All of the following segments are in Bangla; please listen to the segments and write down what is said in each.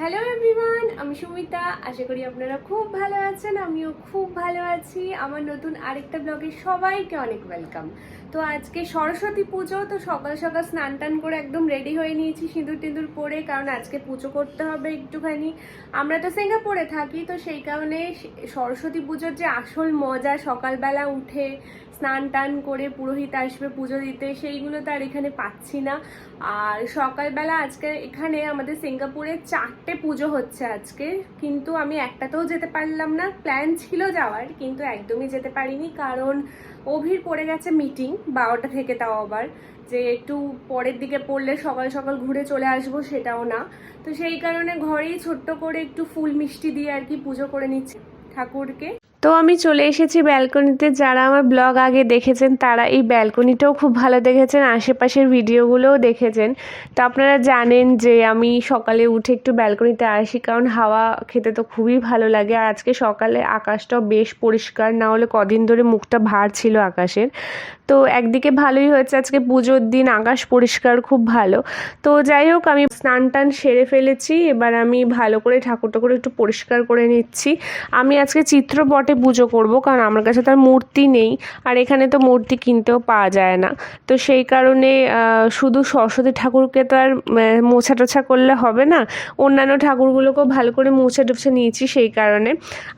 হ্যালো এভরিওয়ান আমি সুমিতা। আশা করি আপনারা খুব ভালো আছেন, আমিও খুব ভালো আছি। আমার নতুন আরেকটা ব্লগে সবাইকে অনেক ওয়েলকাম তো আজকে সরস্বতী পুজো, তো সকাল সকাল স্নান টান করে একদম রেডি হয়ে নিয়েছি, সিঁদুর টিঁদুর পরে, কারণ আজকে পুজো করতে হবে একটুখানি। আমরা তো সিঙ্গাপুরে থাকি, তো সেই কারণে সরস্বতী পুজোর যে আসল মজা সকালবেলা উঠে স্নান টান করে পুরোহিত আসবে, পুজো দিতে, সেইগুলো তো আর এখানে পাচ্ছি না। আর সকালবেলা আজকে এখানে আমাদের সিঙ্গাপুরে চারটে পুজো হচ্ছে আজকে, কিন্তু আমি একটাতেও যেতে পারলাম না। প্ল্যান ছিল যাওয়ার, কিন্তু একদমই যেতে পারিনি, কারণ অভির পড়ে গেছে মিটিং বারোটা থেকে তাও আবার, যে একটু পরের দিকে পড়লে সকাল সকাল ঘুরে চলে আসব সেটাও না। তো সেই কারণে ঘরেই ছোট্ট করে একটু ফুল মিষ্টি দিয়ে আর কি পুজো করে নিচ্ছি ঠাকুরকে। তো আমি চলে এসেছি ব্যালকনিতে। যারা আমার ব্লগ আগে দেখেছেন, তারা এই ব্যালকনিটাও খুব ভালো দেখেছেন, আশেপাশের ভিডিওগুলোও দেখেছেন। তো আপনারা জানেন যে আমি সকালে উঠে একটু ব্যালকনিতে আসি, কারণ হাওয়া খেতে তো খুবই ভালো লাগে। আর আজকে সকালে আকাশটাও বেশ পরিষ্কার, না হলে কদিন ধরে মুখটা ভার ছিল আকাশের। তো একদিকে ভালোই হয়েছে, আজকে পুজোর দিন, আকাশ পরিষ্কার, খুব ভালো। তো যাই হোক, আমি স্নান টান সেরে ফেলেছি, এবার আমি ভালো করে ঠাকুর ঠাকুর একটু পরিষ্কার করে নিচ্ছি। আমি আজকে চিত্রপটে পুজো করব, কারণ আমার কাছে তার মূর্তি নেই, আর এখানে তো মূর্তি কিনতেও পাওয়া যায় না। তো সেই কারণে শুধু সরস্বতী ঠাকুরকে তো আর মোছা টোছা করলে হবে না, অন্যান্য ঠাকুরগুলোকেও ভালো করে মুছে টুছে নিয়েছি সেই কারণে।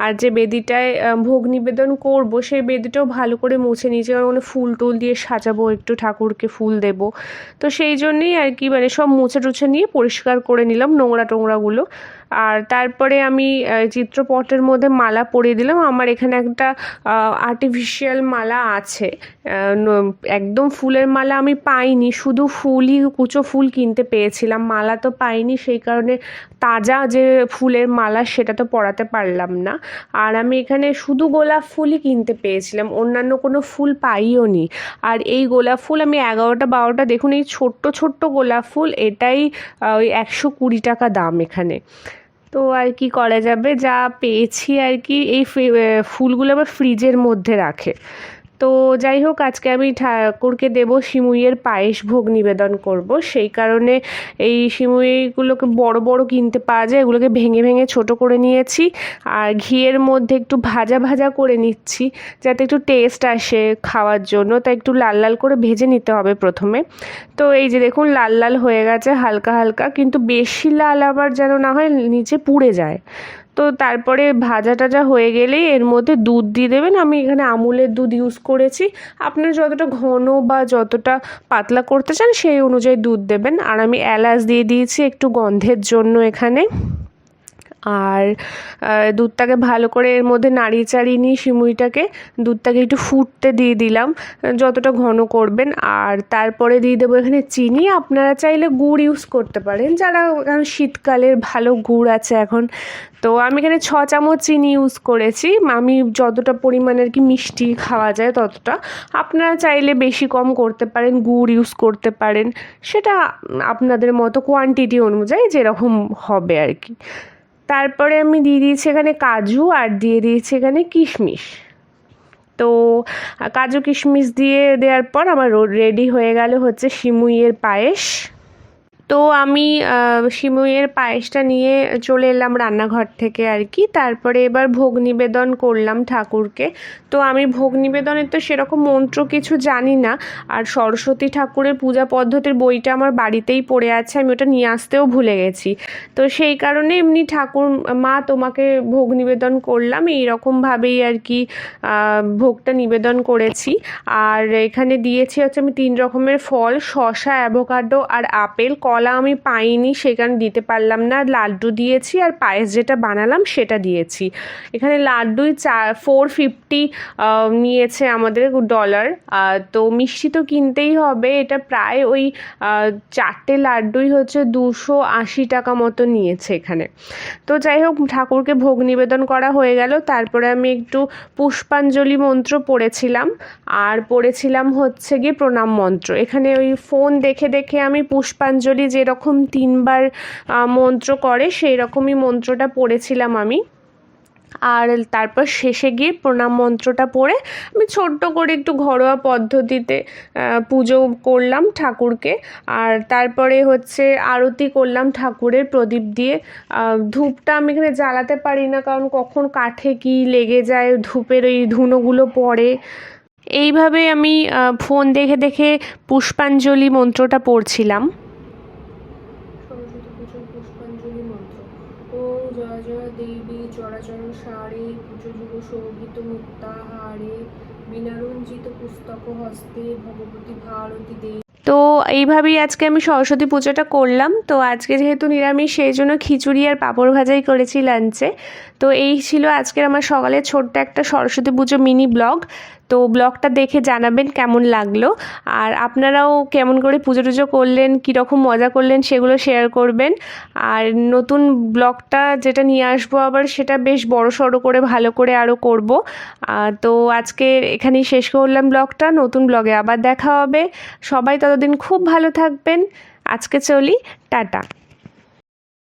আর যে বেদিটায় ভোগ নিবেদন করব, সেই বেদিটাও ভালো করে মুছে নিয়েছি, কারণ ফুল টুল দিয়ে সাজাবো, একটু ঠাকুরকে ফুল দেব। তো সেই জন্যেই আর কি মানে সব মুছে টুছে নিয়ে পরিষ্কার করে নিলাম নোংরা টোংরাগুলো। আর তারপরে আমি চিত্রপটের মধ্যে মালা পরিয়ে দিলাম। আমার এখানে একটা আর্টিফিশিয়াল মালা আছে। একদম ফুলের মালা আমি পাইনি, শুধু ফুলই, কুচো ফুল কিনতে পেয়েছিলাম। মালা তো পাইনি, সেই কারণে তাজা যে ফুলের মালা, সেটা তো পরাতে পারলাম না। আর আমি এখানে শুধু গোলাপ ফুলই কিনতে পেয়েছিলাম, অন্যান্য কোনো ফুল পাইও নি। আর এই গোলাপ ফুল আমি এগারোটা, বারোটা, দেখুন এই ছোট্ট ছোট্ট গোলাপ ফুল, এটাই ওই একশো কুড়ি টাকা দাম এখানে। তো আর কি করা যাবে? যা পেয়েছি আর কি, এই ফুলগুলো আবার ফ্রিজের মধ্যে রাখে। তো যাই হোক, আজকে আমি ঠাকুরকে দেবো সিমুইয়ের পায়েস ভোগ নিবেদন করব। সেই কারণে এই সিমুইগুলোকে বড় বড় কিনতে পাওয়া যায়, এগুলোকে ভেঙে ভেঙে ছোট করে নিয়েছি। আর ঘিয়ের মধ্যে একটু ভাজা ভাজা করে নিচ্ছি, যাতে একটু টেস্ট আসে খাওয়ার জন্য। তাই একটু লাল লাল করে ভেজে নিতে হবে প্রথমে। তো এই যে দেখুন, লাল লাল হয়ে গেছে, হালকা হালকা, কিন্তু বেশি লাল আবার যেন না হয়, নিচে পুড়ে যায়। তো তারপরে ভাজা টাজা হয়ে গেলেই এর মধ্যে দুধ দিয়ে দেবেন। আমি এখানে আমুলের দুধ ইউজ করেছি। আপনার যতটা ঘন বা যতটা পাতলা করতে চান সেই অনুযায়ী দুধ দেবেন। আর আমি এলাচ দিয়ে দিয়েছি একটু গন্ধের জন্য এখানে। আর দুধটাকে ভালো করে এর মধ্যে নাড়িয়ে চাড়িয়ে নিয়ে সিমুইটাকে দুধটাকে একটু ফুটতে দিয়ে দিলাম, যতটা ঘন করবেন। আর তারপরে দিয়ে দেবো এখানে চিনি। আপনারা চাইলে গুড় ইউজ করতে পারেন। যারা কারণ শীতকালের ভালো গুড় আছে এখন। তো আমি এখানে ছ চামচ চিনি ইউজ করেছি। আমি যতটা পরিমাণে আর কি মিষ্টি খাওয়া যায় ততটা। আপনারা চাইলে বেশি কম করতে পারেন, গুড় ইউজ করতে পারেন। সেটা আপনাদের মতো কোয়ান্টিটি অনুযায়ী যেরকম হবে আর কি। তারপরে আমি দিয়ে দিয়েছি এখানে কাজু আর দিয়ে দিয়েছি এখানে কিশমিশ। তো, কাজু কিশমিশ দিয়ে দেওয়ার পর আমার রেডি হয়ে গেল হচ্ছে শিমুইয়ের পায়েস। তো আমি আহ, সিমুইয়ের পায়েসটা নিয়ে চলে এলাম রান্নাঘর থেকে আর কি। তারপরে এবার ভোগ নিবেদন করলাম ঠাকুরকে। তো আমি ভোগ নিবেদনের তো সেরকম মন্ত্র কিছু জানি না। আর সরস্বতী ঠাকুরের পূজা পদ্ধতির বইটা আমার বাড়িতেই পড়ে আছে আমি ওটা নিয়ে আসতেও ভুলে গেছি। তো সেই কারণে এমনি ঠাকুর মা তোমাকে ভোগ নিবেদন করলাম এইরকমভাবেই আর কি ভোগটা নিবেদন করেছি। আর এখানে দিয়েছি হচ্ছে আমি তিন রকমের ফল শসা অ্যাভোকাডো আর আপেল কলা আমি পাইনি, সেখানে দিতে পারলাম না। লাড্ডু দিয়েছি আর পায়েস যেটা বানালাম সেটা দিয়েছি। এখানে লাড্ডুই চা ফোর ফিফটি নিয়েছে আমাদের ডলার তো মিষ্টি তো কিনতেই হবে। এটা প্রায় ওই চারটে লাড্ডুই হচ্ছে দুশো আশি টাকা মতো নিয়েছে এখানে। তো যাই হোক, ঠাকুরকে ভোগ নিবেদন করা হয়ে গেল। তারপরে আমি একটু পুষ্পাঞ্জলি মন্ত্র পড়েছিলাম। আর পড়েছিলাম হচ্ছে গিয়ে প্রণাম মন্ত্র। এখানে ওই ফোন দেখে দেখে আমি পুষ্পাঞ্জলি যেরকম তিনবার মন্ত্র করে সেই রকমই মন্ত্রটা পড়েছিলাম আমি। আর তারপর শেষে গিয়ে প্রণাম মন্ত্রটা পড়ে আমি ছোট্ট করে একটু ঘরোয়া পদ্ধতিতে পুজো করলাম ঠাকুরকে। আর তারপরে হচ্ছে আরতি করলাম ঠাকুরের প্রদীপ দিয়ে। ধূপটা আমি এখানে জ্বালাতে পারি না, কারণ কখন কাঠে কি লেগে যায়, ধূপের ওই ধুনোগুলো পড়ে। এইভাবে আমি ফোন দেখে দেখে পুষ্পাঞ্জলি মন্ত্রটা পড়ছিলাম সরস্বতী পুজোর পুষ্পাঞ্জলি মন্ত্র ওম জয় জয় দেবী, চরাচর সারে পুজো যুগ শোভিত মুক্তাহারে, বিনারঞ্জিত পুস্তক হস্তে, ভগবতী ভারতী দেবী তো এইভাবেই আজকে আমি সরস্বতী পুজোটা করলাম। তো আজকে যেহেতু নিরামিষ, সেই জন্য খিচুড়ি আর পাঁপড় ভাজাই করেছি লাঞ্চে। তো এই ছিল আজকের আমার সকালের ছোট্ট একটা সরস্বতী পুজো মিনি ব্লগ। তো ব্লগটা দেখে জানাবেন কেমন লাগল। আর আপনারাও কেমন করে পুজো টুজো করলেন, কীরকম মজা করলেন সেগুলো শেয়ার করবেন। আর নতুন ব্লগটা যেটা নিয়ে আসব আবার সেটা বেশ বড় সড়ো করে, ভালো করে আরও করব। তো আজকে এখানেই শেষ করলাম ব্লগটা, নতুন ব্লগে আবার দেখা হবে। সবাই ততদিন খুব ভালো থাকবেন। আজকে চলি, টাটা।